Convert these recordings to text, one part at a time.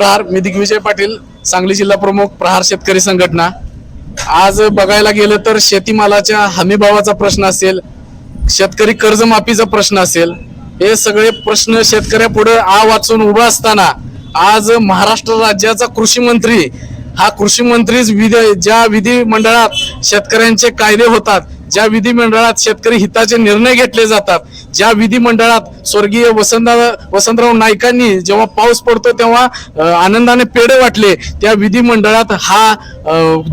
प्रहार मी दिग्विजय पाटील सांगली जिल्हा प्रमुख प्रहार शेतकरी संघटना. आज बघायला गेलं तर शेतीमालाच्या हमीभावाचा प्रश्न असेल शेतकरी कर्जमाफीचा प्रश्न असेल हे सगळे प्रश्न शेतकऱ्यापुढे आ वाचून उभा असताना आज महाराष्ट्र राज्याचा कृषी मंत्री हा कृषी मंत्रीच विधी ज्या विधिमंडळात शेतकऱ्यांचे कायदे होतात ज्या विधिमंडळात शेतकरी हिताचे निर्णय घेतले जातात ज्या विधिमंडळात स्वर्गीय वसंतराव वसंतराव नाईकांनी जेव्हा पाऊस पडतो तेव्हा आनंदाने पेढे वाटले त्या विधिमंडळात हा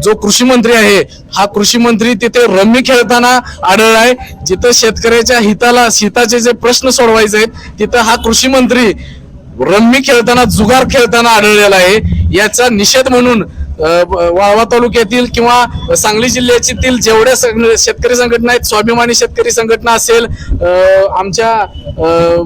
जो कृषी मंत्री आहे हा कृषी मंत्री तिथे रम्मी खेळताना आढळलाय जिथं शेतकऱ्याच्या हिताला हिताचे जे प्रश्न सोडवायचे आहेत तिथं हा कृषी मंत्री रम्मी खेळताना जुगार खेळताना आढळलेला आहे. याचा निषेध म्हणून वाळवा तालुक्यातील किंवा सांगली जिल्ह्यातील जेवढ्या शेतकरी संघटना आहेत स्वाभिमानी शेतकरी संघटना असेल आमच्या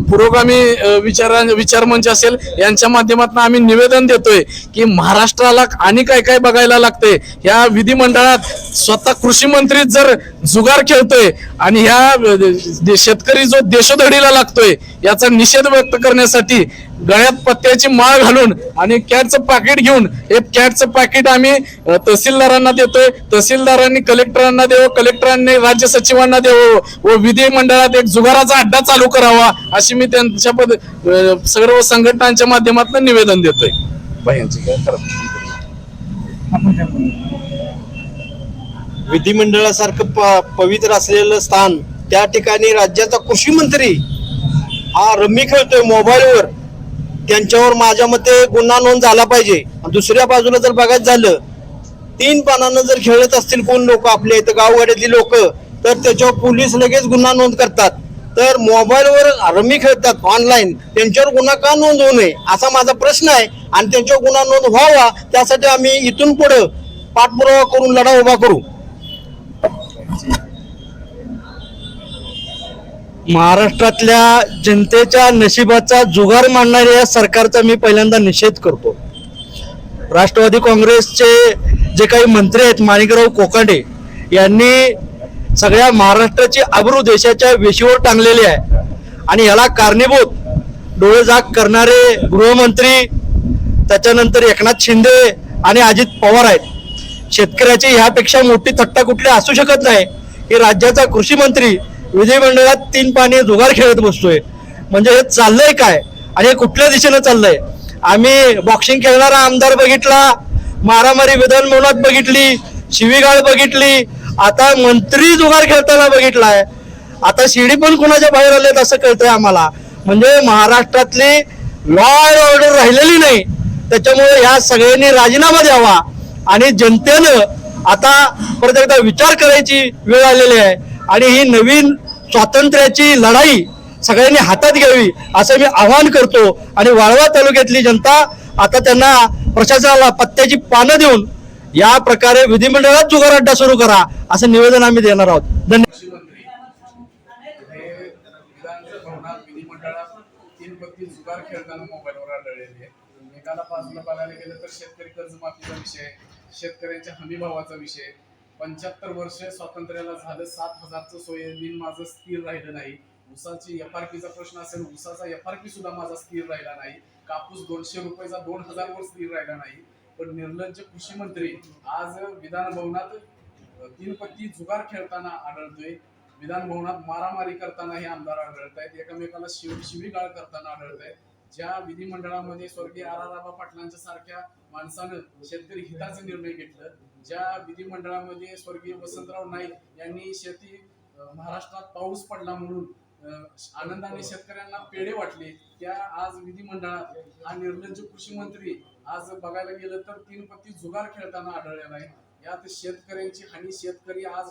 पुरोगामी अ, विचार विचारमंच असेल यांच्या माध्यमातून आम्ही निवेदन देतोय की महाराष्ट्राला आणि काय काय बघायला लागतंय या विधिमंडळात स्वतः कृषी मंत्री जर जुगार खेळतोय आणि ह्या शेतकरी जो देशोधडीला लागतोय याचा निषेध व्यक्त करण्यासाठी गळ्यात पत्त्याची माळ घालून आणि कॅटचं पाकिट घेऊन हे कॅटचं पाकिट आम्ही तहसीलदारांना देतोय. तहसीलदारांनी कलेक्टरांना देवो कलेक्टरांनी राज्य सचिवांना देवो व विधिमंडळात एक जुगाराचा अड्डा चालू करावा अशी मी त्यांच्या पद सर्व संघटनांच्या माध्यमातून निवेदन देतोय. विधिमंडळासारखं प पवित्र असलेलं स्थान त्या ठिकाणी राज्याचा कृषी मंत्री हा रम्मी खेळतोय मोबाईलवर. त्यांच्यावर माझ्या मते गुन्हा नोंद झाला पाहिजे. दुसऱ्या बाजूला जर बघायचं झालं तीन पानानं जर खेळत असतील कोण लोक आपले इथं गाववाड्यातली लोक तर त्याच्यावर पोलीस लगेच गुन्हा नोंद करतात. तर मोबाईलवर रमी खेळतात ऑनलाईन त्यांच्यावर गुन्हा का नोंद होऊ नये असा माझा प्रश्न आहे. आणि त्यांच्यावर गुन्हा नोंद व्हावा त्यासाठी आम्ही इथून पुढं पाठपुरावा करून लढा उभा करू. महाराष्ट्रातल्या जनतेच्या नशिबाचा जुगार मांडणाऱ्या या सरकारचा मी पहिल्यांदा निषेध करतो. राष्ट्रवादी काँग्रेसचे जे काही मंत्री आहेत माणिकराव कोकांडे यांनी सगळ्या महाराष्ट्राची आबरू देशाच्या वेशीवर टांगलेली आहे. आणि याला कारणीभूत डोळेजाग करणारे गृहमंत्री त्याच्यानंतर एकनाथ शिंदे आणि अजित पवार आहेत. शेतकऱ्याची ह्यापेक्षा मोठी थट्टा कुठली असू शकत नाही. की राज्याचा कृषी मंत्री विधिमंडळात तीन पाणी जुगार खेळत बसतोय. म्हणजे हे चाललंय काय? आणि हे कुठल्या दिशेनं चाललंय? आम्ही बॉक्सिंग खेळणारा आमदार बघितला मारामारी विधान भवनात बघितली शिवीगाळ बघितली आता मंत्री जुगार खेळताना बघितलाय. आता शिडी पण कुणाच्या बाहेर आलेत असं कळतंय आम्हाला. म्हणजे महाराष्ट्रातली लॉ अँड ऑर्डर राहिलेली नाही. त्याच्यामुळे ह्या सगळ्यांनी राजीनामा द्यावा. आणि जनतेनं आता परत एकदा विचार करायची वेळ आलेली आहे. आणि ही नवीन स्वातंत्र्याची लढाई सगळ्यांनी हातात घ्यावी असं मी आवाहन करतो. आणि वाळवा तालुक्यातली जनता आता त्यांना प्रशासनाला पत्त्याची पानं देऊन या प्रकारे विधिमंडळात जुगार अड्डा सुरू करा असं निवेदन आम्ही देणार आहोत. धन्यवाद बघायला गेलं तर शेतकरी कर्जमाफीचा विषय शेतकऱ्यांच्या हमी भावाचा विषय पंच्याहत्तर वर्ष स्वातंत्र्याला झालं सात हजारचं सोयाबीन माझं स्थिर राहिलं नाही. ऊसाची एफ आर पीचा प्रश्न असेल ऊसाचा एफ आर पी सुद्धा माझा स्थिर राहिला नाही. कापूस दोनशे रुपयाचा दोन हजार वर स्थिर राहिला नाही. पण निर्लज्ज कृषी मंत्री आज विधान भवनात तीन पत्ती जुगार खेळताना आढळतोय. विधान भवनात मारामारी करताना हे आमदार आढळत आहेत एकमेकाला शिव शिवीगाळ करताना आढळत आहेत ज्या विधिमंडळामध्ये स्वर्गीय आर आर आबा पाटलांच्या सारख्या माणसानं शेतकरी हिताचा निर्णय घेतलं ज्या विधिमंडळामध्ये स्वर्गीय वसंतराव नाईक यांनी शेती महाराष्ट्रात पाऊस पडला म्हणून आनंदाने शेतकऱ्यांना पेढे वाटले त्या आज विधिमंडळात हा निर्लज्ज कृषी मंत्री आज बघायला गेलं तर तीन पत्ती जुगार खेळताना आढळलेला आहे. यात शेतकऱ्यांची हानी शेतकरी आज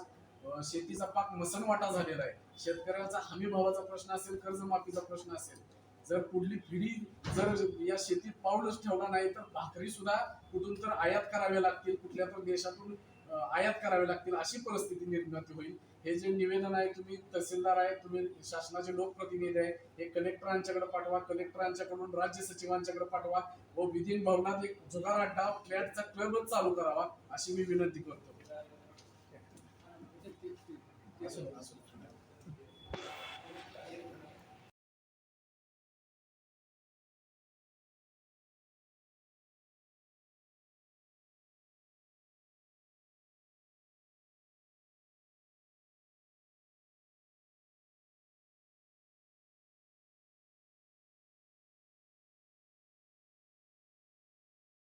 शेतीचा पाक मसनवाटा झालेला आहे. शेतकऱ्याचा हमी भावाचा प्रश्न असेल कर्जमाफीचा प्रश्न असेल जर पुढली पिढी जर या शेतीत पाऊलच ठेवला नाही तर भाकरी सुद्धा कुठून तर आयात कराव्या लागतील कुठल्या तर देशातून आयात कराव्या लागतील अशी परिस्थिती निर्माती होईल. हे जे निवेदन आहे तुम्ही तहसीलदार आहे तुम्ही शासनाचे लोकप्रतिनिधी आहे हे कलेक्टरांच्याकडे पाठवा कलेक्टरांच्याकडून राज्य सचिवांच्याकडे पाठवा व विधी भवनात एक जुगार अड्डा फ्लॅटचा क्लबच चालू करावा अशी मी विनंती करतो.